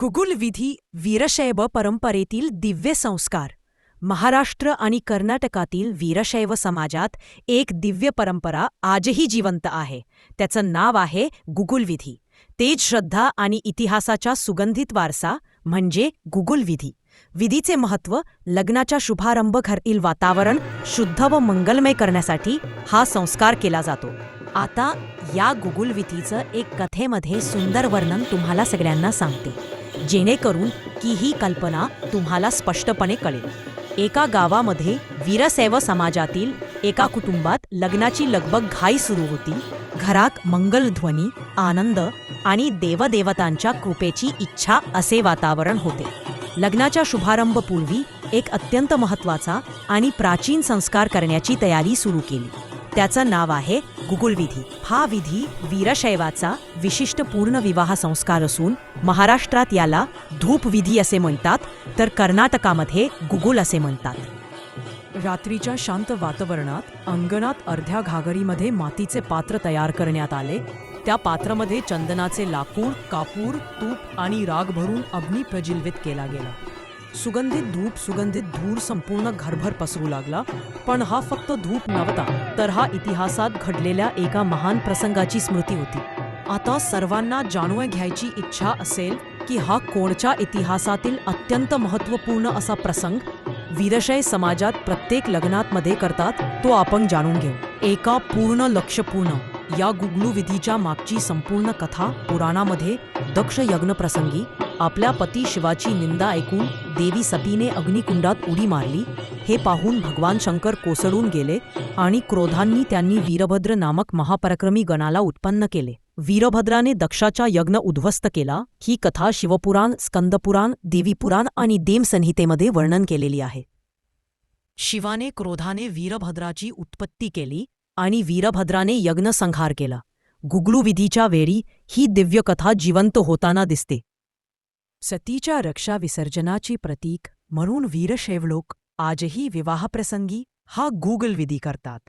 गुगुल विधी वीरशैव परंपरेतील दिव्य संस्कार. महाराष्ट्र आणि कर्नाटकातील वीरशैव समाजात एक दिव्य परंपरा आजही जिवंत आहे. त्याचं नाव आहे गुगुल विधी. तेज श्रद्धा आणि इतिहासाचा सुगंधित वारसा म्हणजे गुगुल विधी. विधीचे महत्त्व लग्नाच्या शुभारंभ घरातील वातावरण शुद्ध व मंगलमय करण्यासाठी हा संस्कार केला जातो. आता या गुगुलविधीचं एक कथेमध्ये सुंदर वर्णन तुम्हाला सगळ्यांना सांगते. जेणेकरून की ही कल्पना तुम्हाला स्पष्टपणे कळेल. एका गावामध्ये वीरसैव समाजातील एका कुटुंबात लग्नाची लगबग घाई सुरू होती. घरात मंगलध्वनी आनंद आणि देवदेवतांच्या कृपेची इच्छा असे वातावरण होते. लग्नाच्या शुभारंभपूर्वी एक अत्यंत महत्त्वाचा आणि प्राचीन संस्कार करण्याची तयारी सुरू केली. त्याचं नाव आहे गुगुल विधी. हा विधी वीरशैवाचा विशिष्ट पूर्ण विवाह संस्कार असून महाराष्ट्रात याला धूप विधी असे म्हणतात तर कर्नाटकामध्ये गुगुल असे म्हणतात. रात्रीच्या शांत वातावरणात अंगणात अर्ध्या घागरीमध्ये मातीचे पात्र तयार करण्यात आले. त्या पात्रामध्ये चंदनाचे लाकूड कापूर तूप आणि राग भरून अग्नी प्रज्वलित केला गेला. सुगंधित धूप सुगंधित धूर संपूर्ण घरभर पसरू लागला. पण हा फक्त धूप नव्हता तर हा इतिहासात घडलेल्या एका महान प्रसंगाची स्मृती होती. आता सर्वांना जाणून घ्यायची इच्छा असेल की हा कोणच्या इतिहासातील अत्यंत महत्त्वपूर्ण असा प्रसंग वीरशय समाजात प्रत्येक लग्नात मध्ये करतात तो आपण जाणून घेऊ. एका पूर्ण लक्षपूर्ण या गुगलू विधीच्या मागची संपूर्ण कथा पुराणामध्ये दक्ष यज्ञ प्रसंगी आपल्या पती शिवाची निंदा ऐकून देवी सतीने अग्निकुंडात उडी मारली. हे पाहून भगवान शंकर कोसळून गेले आणि क्रोधांनी त्यांनी वीरभद्र नामक महापराक्रमी गणाला उत्पन्न केले. वीरभद्राने दक्षाचा यज्ञ उद्ध्वस्त केला. ही कथा शिवपुराण स्कंदपुराण देवीपुराण आणि देमसंहितेमध्ये वर्णन केलेली आहे. शिवाने क्रोधाने वीरभद्राची उत्पत्ती केली आणि वीरभद्राने यज्ञसंहार केला. गुगलू विधीच्या वेळी ही दिव्यकथा जिवंत होताना दिसते. सतीच्या रक्षा विसर्जनाची प्रतीक म्हणून वीरशैव लोक आजही विवाहप्रसंगी हा गुगल विधी करतात.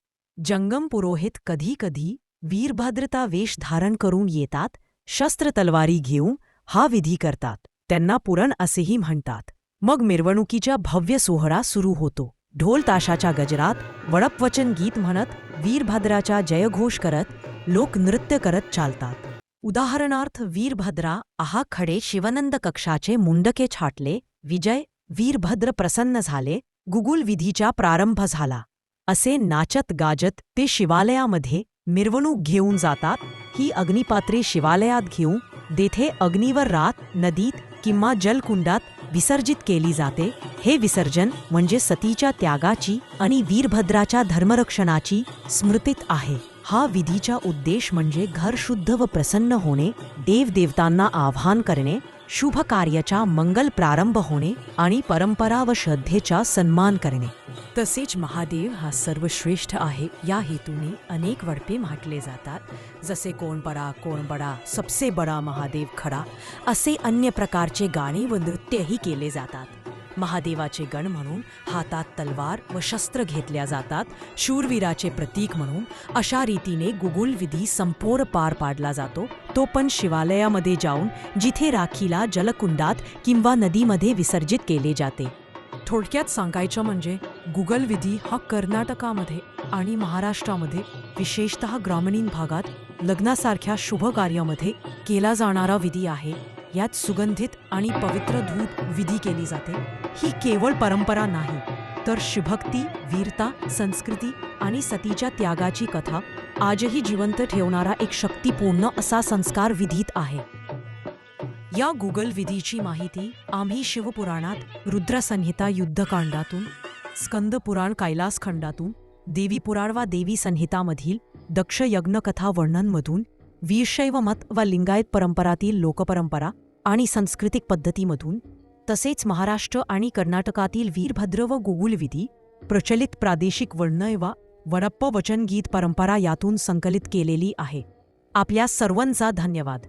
जंगम पुरोहित कधी कधी वीरभद्रता वेश धारण करून येतात शस्त्र तलवारी घेऊन हा विधी करतात. त्यांना पुरण असेही म्हणतात. मग मिरवणुकीच्या भव्य सोहळा सुरू होतो. ढोल ताशाच्या गजरात वडपवचन गीत म्हणत वीरभद्राचा जयघोष करत लोक नृत्य करत चालतात. उदाहरणार्थ वीरभद्रा आहा खडे शिवनंद कक्षाचे मुंडके छाटले विजय वीरभद्र प्रसन्न झाले गुगुल विधीचा प्रारंभ झाला. असे नाचत गाजत ते शिवालयामध्ये मिरवणूक घेऊन जातात ही अग्निपात्रे शिवालयात घेऊन देथे अग्नीवर रात नदीत किंवा जलकुंडात विसर्जित केली जाते. हे विसर्जन म्हणजे सतीच्या त्यागाची आणि वीरभद्राच्या धर्मरक्षणाची स्मृतीत आहे. हा विधीचा उद्देश म्हणजे घर शुद्ध व प्रसन्न होणे देवदेवतांना आवाहन करणे शुभ कार्याचा मंगल प्रारंभ होणे आणि परंपरा व श्रद्धेचा सन्मान करणे. तसेच महादेव हा सर्वश्रेष्ठ आहे या हेतूने अनेक वडपे म्हटले जातात. जसे कोण बडा कोण बडा सबसे बडा महादेव खडा असे अन्य प्रकारचे गाणे व नृत्यही केले जातात. महादेवाचे गण म्हणून हातात तलवार व शस्त्र घेतल्या जातात शूरवीराचे प्रतीक म्हणून अशा रीतीने गुगुल विधी संपोर पार पाडला जातो. तो पण शिवालयामध्ये जाऊन जिथे राखीला जलकुंडात किंवा नदीमध्ये विसर्जित केले जाते. थोडक्यात सांगायचं म्हणजे गुगल विधी हा कर्नाटकामध्ये आणि महाराष्ट्रामध्ये विशेषतः ग्रामीण भागात लग्नासारख्या शुभ कार्यामध्ये केला जाणारा विधी आहे. यात सुगंधित आणि पवित्र धूप विधी केली जाते. ही केवळ परंपरा नाही तर शिभक्ती वीरता संस्कृती आणि सतीच्या त्यागाची कथा आजही जिवंत ठेवणारा एक शक्तिपूर्ण असा संस्कार विधीत आहे. या गुगल विधीची माहिती आम्ही शिवपुराणात रुद्रसंहिता युद्धकांडातून स्कंदपुराण कैलास खंडातून देवीपुराण वा देवी संहितामधील दक्ष यज्ञकथा वर्णनमधून वीरशैव मत व लिंगायत परंपरातील लोकपरंपरा आणि सांस्कृतिक पद्धतीमधून तसेच महाराष्ट्र आणि कर्नाटकातील वीरभद्र व गोगुलविधी प्रचलित प्रादेशिक वर्णय वा वडप्प वचनगीत परंपरा यातून संकलित केलेली आहे. आपल्या सर्वांचा धन्यवाद.